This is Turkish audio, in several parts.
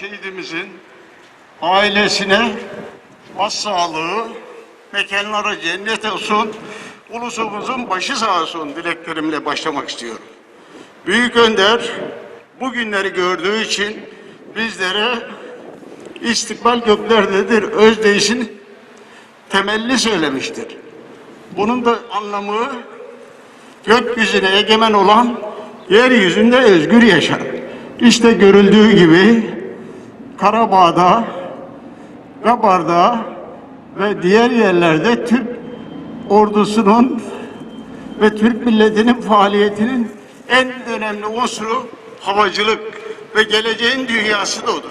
şehidimizin ailesine başsağlığı, mekanları cennet olsun, ulusumuzun başı sağ olsun dileklerimle başlamak istiyorum. Büyük Önder bugünleri gördüğü için bizlere istikbal göklerdedir özdeyişin temelli söylemiştir. Bunun da anlamı gökyüzüne egemen olan yeryüzünde özgür yaşar. İşte görüldüğü gibi Karabağ'da, Gabar'da ve diğer yerlerde Türk ordusunun ve Türk milletinin faaliyetinin en önemli unsuru havacılık ve geleceğin dünyası da odur.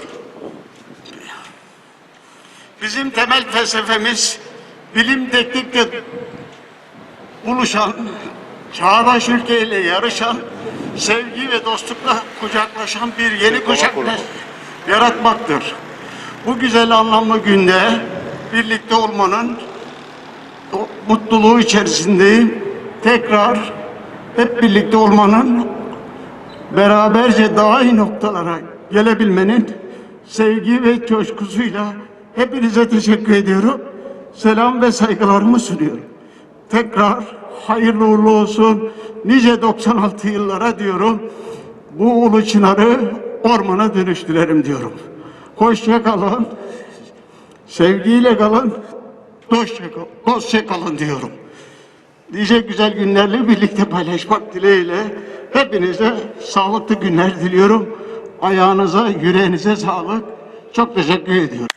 Bizim temel felsefemiz bilim teknikle buluşan, çağdaş ülkeyle yarışan, sevgi ve dostlukla kucaklaşan bir yeni kuşak yaratmaktır. Bu güzel anlamlı günde birlikte olmanın mutluluğu içerisindeyim. Tekrar hep birlikte olmanın beraberce daha iyi noktalara gelebilmenin sevgi ve coşkusuyla hepinize teşekkür ediyorum. Selam ve saygılarımı sunuyorum. Tekrar hayırlı uğurlu olsun. Nice 96 yıllara diyorum. Bu ulu çınarı ormana dönüştürelim diyorum. Hoşça kalın. Sevgiyle kalın. Dostça, kal- dostça kalın diyorum. Nice güzel günlerle birlikte paylaşmak dileğiyle hepinize sağlıklı günler diliyorum. Ayağınıza, yüreğinize sağlık. Çok teşekkür ediyorum.